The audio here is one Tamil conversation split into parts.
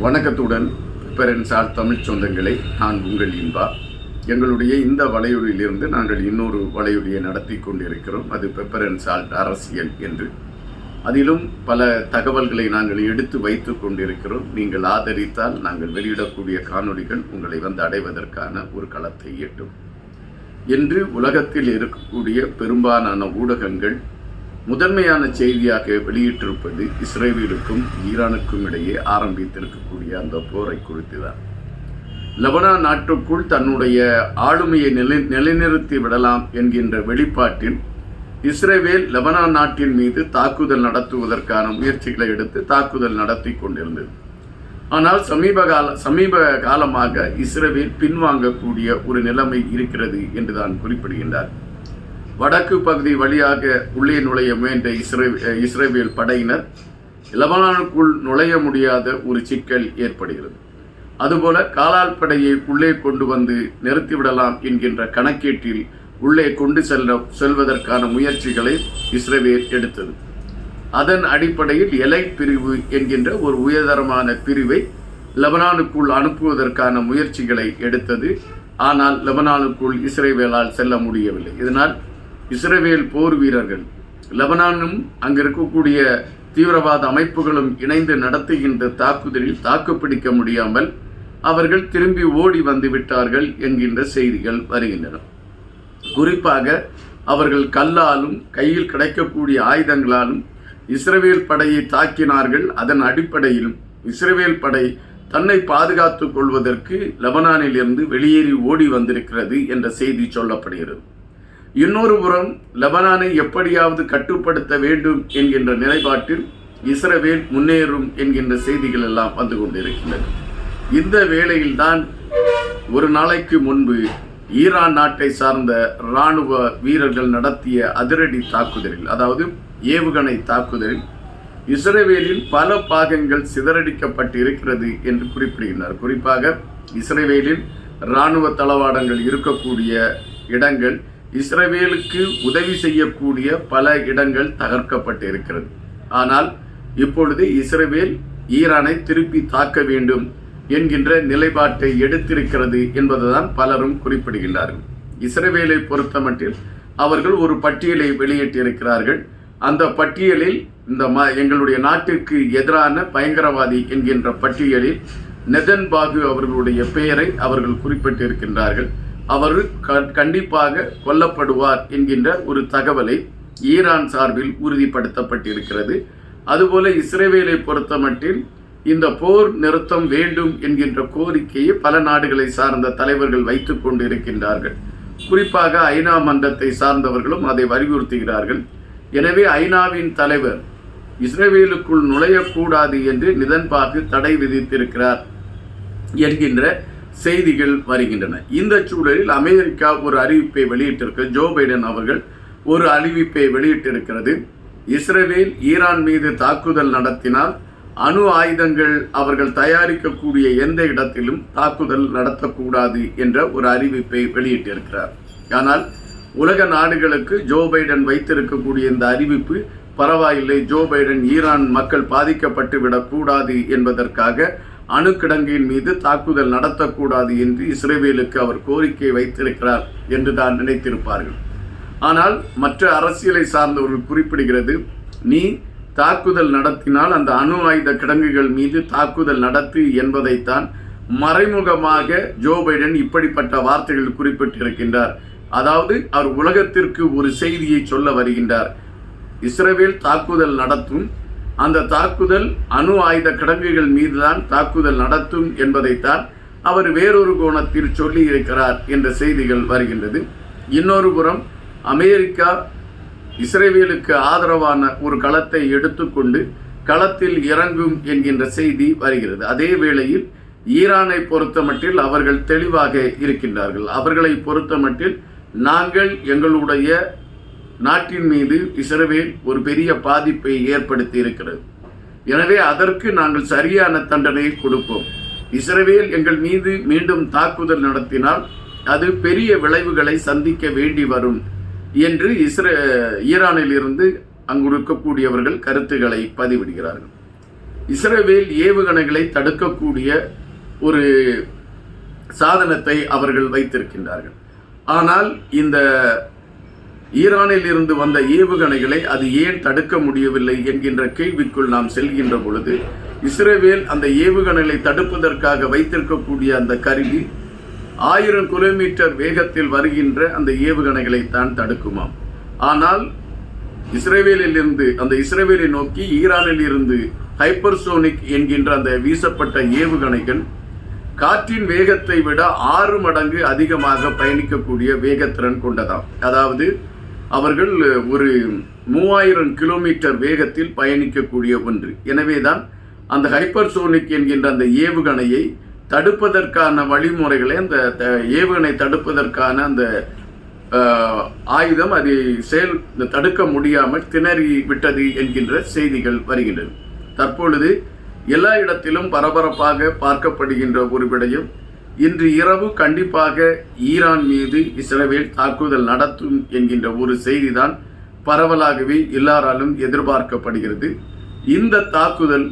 வணக்கத்துடன் பெரன்சார் தமிழ் சொந்தங்களை நான் உங்கள் இன்பா. எங்களுடைய இந்த வலையொலியிலிருந்து நாங்கள் இன்னொரு வலையொலியை நடத்தி கொண்டிருக்கிறோம். அது பெப்பரன்சால் அரசியல் என்று. அதிலும் பல தகவல்களை நாங்கள் எடுத்து வைத்து கொண்டிருக்கிறோம். நீங்கள் ஆதரித்தால் நாங்கள் வெளியிடக்கூடிய காணொளிகள் உங்களை வந்து அடைவதற்கான ஒரு களத்தை எட்டும். என்று உலகத்தில் இருக்கக்கூடிய பெரும்பாலான ஊடகங்கள் முதன்மையான செய்தியாக வெளியிட்டிருப்பது இஸ்ரேலுக்கும் ஈரானுக்கும் இடையே ஆரம்பித்திருக்கக்கூடிய அந்த போரை குறித்து தான் லெபனான் நாட்டுக்குள் தன்னுடைய ஆளுமையை நிலை நிலைநிறுத்தி விடலாம் என்கின்ற வெளிப்பாட்டில் இஸ்ரேவேல் லெபனான் நாட்டின் மீது தாக்குதல் நடத்துவதற்கான முயற்சிகளை எடுத்து தாக்குதல் நடத்தி கொண்டிருந்தது. ஆனால் சமீப கால சமீப காலமாக இஸ்ரேவேல் பின்வாங்கக்கூடிய ஒரு நிலைமை இருக்கிறது என்று தான் குறிப்பிடுகின்றார். வடக்கு பகுதி வழியாக உள்ளே நுழைய முயன்ற இஸ்ரே இஸ்ரேவேல் படையினர் லெபனானுக்குள் நுழைய முடியாத ஒரு சிக்கல் ஏற்படுகிறது. அதுபோல காலால் படையை உள்ளே கொண்டு வந்து நிறுத்திவிடலாம் என்கின்ற கணக்கீட்டில் உள்ளே கொண்டு செல்ல செல்வதற்கான முயற்சிகளை இஸ்ரேவேல் எடுத்தது. அதன் அடிப்படையில் எலை பிரிவு என்கின்ற ஒரு உயர்தரமான பிரிவை லெபனானுக்குள் அனுப்புவதற்கான முயற்சிகளை எடுத்தது. ஆனால் லெபனானுக்குள் இஸ்ரேவேலால் செல்ல முடியவில்லை. இதனால் இஸ்ரேவேல் போர் வீரர்கள். லெபனானும் அங்கு இருக்கக்கூடிய தீவிரவாத அமைப்புகளும் இணைந்து நடத்துகின்ற தாக்குதலில் தாக்குப்பிடிக்க முடியாமல் அவர்கள் திரும்பி ஓடி வந்து விட்டார்கள் என்கின்ற செய்திகள் வருகின்றன. குறிப்பாக அவர்கள் கல்லாலும் கையில் கிடைக்கக்கூடிய ஆயுதங்களாலும் இஸ்ரேல் படையை தாக்கினார்கள். அதன் அடிப்படையிலும் இஸ்ரேல் படை தன்னை பாதுகாத்துக் கொள்வதற்கு லெபனானில் இருந்து வெளியேறி ஓடி வந்திருக்கிறது என்ற செய்தி சொல்லப்படுகிறது. இன்னொரு புறம் லெபனானை எப்படியாவது கட்டுப்படுத்த வேண்டும் என்கின்ற நிலைப்பாட்டில் இஸ்ரவேல் முன்னேறும் என்கின்ற செய்திகள் எல்லாம் வந்து கொண்டிருக்கின்றன. இந்த வேளையில்தான் ஒரு நாளைக்கு முன்பு ஈரான் நாட்டை சார்ந்த இராணுவ வீரர்கள் நடத்திய அதிரடி தாக்குதலில் அதாவது ஏவுகணை தாக்குதலில் இஸ்ரேவேலில் பல பாகங்கள் சிதறடிக்கப்பட்டு இருக்கிறது என்று குறிப்பிடுகின்றனர் குறிப்பாக இஸ்ரேவேலில் இராணுவ தளவாடங்கள் இருக்கக்கூடிய இடங்கள் இஸ்ரேவேலுக்கு உதவி செய்யக்கூடிய பல இடங்கள் தகர்க்கப்பட்டிருக்கிறது. ஆனால் இப்பொழுது இஸ்ரேவேல் ஈரானை திருப்பி தாக்க வேண்டும் என்கின்ற நிலைப்பாட்டை எடுத்திருக்கிறது என்பதுதான் பலரும் குறிப்பிடுகின்றார்கள். இஸ்ரேவேலை பொறுத்தமட்டில் அவர்கள் ஒரு பட்டியலை வெளியிட்டிருக்கிறார்கள். அந்த பட்டியலில் இந்த ம எங்களுடைய நாட்டிற்கு எதிரான பயங்கரவாதி என்கின்ற பட்டியலில் நெதன்பாகு அவர்களுடைய பெயரை அவர்கள் குறிப்பிட்டிருக்கின்றார்கள். அவர் கண்டிப்பாக கொல்லப்படுவார் என்கின்ற ஒரு தகவலை ஈரான் சார்பில் உறுதிப்படுத்தப்பட்டிருக்கிறது. அதுபோல இஸ்ரேவேலை பொறுத்தமட்டில் இந்த போர் நிறுத்தம் வேண்டும் என்கின்ற கோரிக்கையை பல நாடுகளை சார்ந்த தலைவர்கள் வைத்துக் கொண்டிருக்கின்றார்கள். குறிப்பாக ஐநா மன்றத்தை சார்ந்தவர்களும் அதை வலியுறுத்துகிறார்கள். எனவே ஐநாவின் தலைவர் இஸ்ரேவேலுக்குள் நுழையக்கூடாது என்று நிதன்பாக்கு தடை விதித்திருக்கிறார் என்கின்ற செய்திகள் வருகின்றன. இந்த சூழலில் அமெரிக்கா ஒரு அறிவிப்பை வெளியிட்டிருக்க. ஜோ பைடன் அவர்கள் ஒரு அறிவிப்பை வெளியிட்டிருக்கிறது. இஸ்ரேல் ஈரான் மீது தாக்குதல் நடத்தினால் அணு ஆயுதங்கள் அவர்கள் தயாரிக்கக்கூடிய எந்த இடத்திலும் தாக்குதல் நடத்தக்கூடாது என்ற ஒரு அறிவிப்பை வெளியிட்டிருக்கிறார். ஆனால் உலக நாடுகளுக்கு ஜோ பைடன் வைத்திருக்கக்கூடிய இந்த அறிவிப்பு பரவாயில்லை. ஜோ பைடன் ஈரான் மக்கள் பாதிக்கப்பட்டு விடக்கூடாது என்பதற்காக அணுக்கிடங்கின் மீது தாக்குதல் நடத்தக்கூடாது என்று இஸ்ரேவேலுக்கு அவர் கோரிக்கை வைத்திருக்கிறார் என்று தான் நினைத்திருப்பார்கள். ஆனால் மற்ற அரசியலை சார்ந்தவர்கள் குறிப்பிடுகிறது நீ தாக்குதல் நடத்தினால் அந்த அணு ஆயுத கிடங்குகள் மீது தாக்குதல் நடத்து என்பதைத்தான் மறைமுகமாக ஜோ பைடன் இப்படிப்பட்ட வார்த்தைகள் குறிப்பிட்டிருக்கின்றார். அதாவது அவர் உலகத்திற்கு ஒரு செய்தியை சொல்ல வருகின்றார். இஸ்ரேவேல் தாக்குதல் நடத்தும் அந்த தாக்குதல் அணு ஆயுத கிடங்குகள் மீதுதான் தாக்குதல் நடத்தும் என்பதைத்தான் அவர் வேறொரு கோணத்தில் சொல்லி இருக்கிறார் என்ற செய்திகள் வருகின்றது. இன்னொரு புறம் அமெரிக்கா இஸ்ரேவேலுக்கு ஆதரவான ஒரு களத்தை எடுத்துக்கொண்டு களத்தில் இறங்கும் என்கின்ற செய்தி வருகிறது. அதே வேளையில் ஈரானை பொறுத்தமட்டில் அவர்கள் தெளிவாக இருக்கின்றார்கள். அவர்களை பொறுத்தமட்டில் நாங்கள் எங்களுடைய நாட்டின் மீது இஸ்ரவேல் ஒரு பெரிய பாதிப்பை ஏற்படுத்தி இருக்கிறது எனவே அதற்கு நாங்கள் சரியான தண்டனையை கொடுப்போம். இஸ்ரவேல் எங்கள் மீது மீண்டும் தாக்குதல் நடத்தினால் அது பெரிய விளைவுகளை சந்திக்க வேண்டி வரும் என்று இஸ்ரே ஈரானில் இருந்து அங்கு இருக்கக்கூடியவர்கள் கருத்துக்களை பதிவிடுகிறார்கள். இஸ்ரவேல் ஏவுகணைகளை தடுக்கக்கூடிய ஒரு சாதனத்தை அவர்கள் வைத்திருக்கின்றார்கள். ஆனால் இந்த ஈரானில் இருந்து வந்த ஏவுகணைகளை அது ஏன் தடுக்க முடியவில்லை என்கின்ற கேள்விக்குள் நாம் செல்கின்ற பொழுது இஸ்ரேவேல் அந்த ஏவுகணைகளை தடுப்பதற்காக வைத்திருக்கக்கூடிய அந்த கருவி ஆயிரம் கிலோமீட்டர் வேகத்தில் வருகின்ற அந்த ஏவுகணைகளை தான் தடுக்குமாம். ஆனால் இஸ்ரேவேலில் இருந்து அந்த இஸ்ரேவேலை நோக்கி ஈரானில் இருந்து ஹைப்பர்சோனிக் என்கின்ற அந்த வீசப்பட்ட ஏவுகணைகள் காற்றின் வேகத்தை விட ஆறு மடங்கு அதிகமாக பயணிக்கக்கூடிய வேகத்திறன் கொண்டதாம். அதாவது அவர்கள் ஒரு மூவாயிரம் கிலோமீட்டர் வேகத்தில் பயணிக்கக்கூடிய ஒன்று. எனவேதான் அந்த ஹைப்பர்சோனிக் என்கின்ற அந்த ஏவுகணையை தடுப்பதற்கான வழிமுறைகளை அந்த ஏவுகணை தடுப்பதற்கான அந்த ஆயுதம் அதை செயல் தடுக்க முடியாமல் திணறி விட்டது என்கின்ற செய்திகள் வருகின்றன. தற்பொழுது எல்லா இடத்திலும் பரபரப்பாக பார்க்கப்படுகின்ற ஒரு விடயம் இன்று இரவு கண்டிப்பாக ஈரான் மீது இஸ்ரேல் தாக்குதல் நடத்தும் என்கின்ற ஒரு செய்திதான் பரவலாகவே எல்லாராலும் எதிர்பார்க்கப்படுகிறது. இந்த தாக்குதல்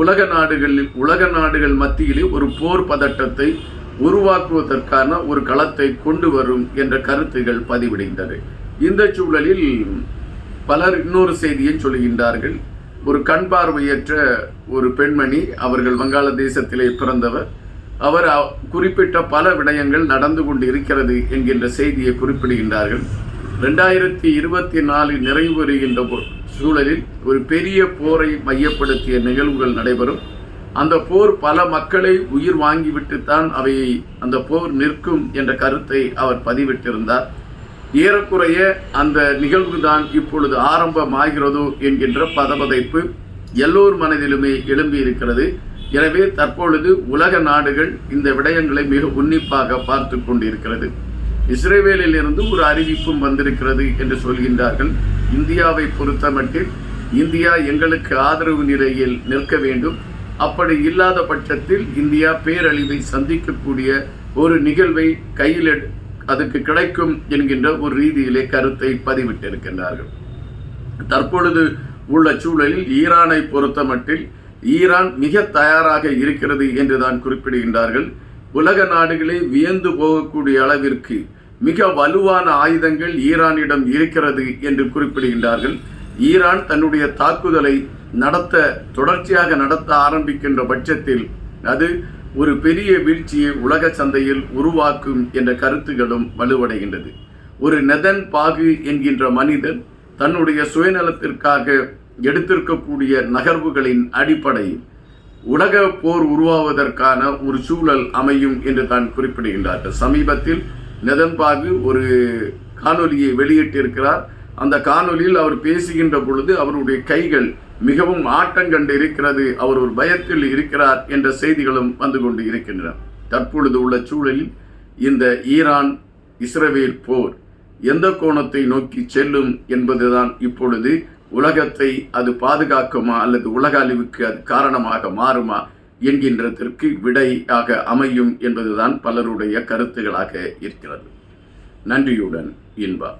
உலக நாடுகளில் உலக நாடுகள் மத்தியிலே ஒரு போர் பதட்டத்தை உருவாக்குவதற்கான ஒரு களத்தை கொண்டு வரும் என்ற கருத்துகள் பதிவடைந்தது இந்த சூழலில் பலர் இன்னொரு செய்தியை சொல்கின்றார்கள். ஒரு கண் பார்வையற்ற ஒரு பெண்மணி அவர்கள் வங்காளதேசத்திலே பிறந்தவர். அவர் குறிப்பிட்ட பல விடயங்கள் நடந்து கொண்டு இருக்கிறது என்கின்ற செய்தியை குறிப்பிடுகின்றார்கள். ரெண்டாயிரத்தி இருபத்தி நாலு நிறைவு வருகின்ற சூழலில் ஒரு பெரிய போரை மையப்படுத்திய நிகழ்வுகள் நடைபெறும். அந்த போர் பல மக்களை உயிர் வாங்கிவிட்டுத்தான் அவை அந்த போர் நிற்கும் என்ற கருத்தை அவர் பதிவிட்டிருந்தார். ஏறக்குறைய அந்த நிகழ்வுதான் இப்பொழுது ஆரம்பமாகிறதோ என்கின்ற பதபதைப்பு எல்லோர் மனதிலுமே எழும்பியிருக்கிறது. இருக்கிறது எனவே தற்பொழுது உலக நாடுகள் இந்த விடயங்களை மிக உன்னிப்பாக பார்த்து கொண்டிருக்கிறது. இஸ்ரேவேலில் இருந்து ஒரு அறிவிப்பும் வந்திருக்கிறது என்று சொல்கின்றார்கள். இந்தியாவை பொறுத்தமட்டில் இந்தியா எங்களுக்கு ஆதரவு நிலையில் நிற்க வேண்டும். அப்படி இல்லாத பட்சத்தில் இந்தியா பேரழிவை சந்திக்கக்கூடிய ஒரு நிகழ்வை கையில் அதுக்கு கிடைக்கும் என்கின்ற ஒரு ரீதியிலே கருத்தை பதிவிட்டிருக்கின்றார்கள். தற்பொழுது உள்ள சூழலில் ஈரானை பொறுத்தமட்டில் ஈரான் மிக தயாராக இருக்கிறது என்று தான் குறிப்பிடுகின்றார்கள். உலக நாடுகளே வியந்து போகக்கூடிய அளவிற்கு மிக வலுவான ஆயுதங்கள் ஈரானிடம் இருக்கிறது என்று குறிப்பிடுகின்றார்கள். ஈரான் தன்னுடைய தாக்குதலை நடத்த தொடர்ச்சியாக நடத்த ஆரம்பிக்கின்ற பட்சத்தில் அது ஒரு பெரிய வீழ்ச்சியை உலக சந்தையில் உருவாக்கும் என்ற கருத்துகளும் வலுவடைகின்றது. ஒரு நெதன் பாகு என்கின்ற மனிதன் தன்னுடைய சுயநலத்திற்காக எடுத்திருக்கக்கூடிய நகர்வுகளின் அடிப்படையில் உலக போர் உருவாவதற்கான ஒரு சூழல் அமையும் என்று தான் குறிப்பிடுகின்றார்கள். சமீபத்தில் நெதன்பாகு ஒரு காணொலியை வெளியிட்டிருக்கிறார். அந்த காணொலியில் அவர் பேசுகின்ற பொழுது அவருடைய கைகள் மிகவும் ஆட்டங்கண்டு இருக்கிறது அவர் ஒரு பயத்தில் இருக்கிறார் என்ற செய்திகளும் வந்து கொண்டு இருக்கின்றன. தற்பொழுது உள்ள சூழலில் இந்த ஈரான் இஸ்ரவேல் போர் எந்த கோணத்தை நோக்கி செல்லும் என்பதுதான் இப்பொழுது உலகத்தை அது பாதுகாக்குமா அல்லது உலக அழிவுக்கு அது காரணமாக மாறுமா என்கின்றதற்கு விடையாக அமையும் என்பதுதான் பலருடைய கருத்துகளாக இருக்கிறது. நன்றியுடன் இன்பா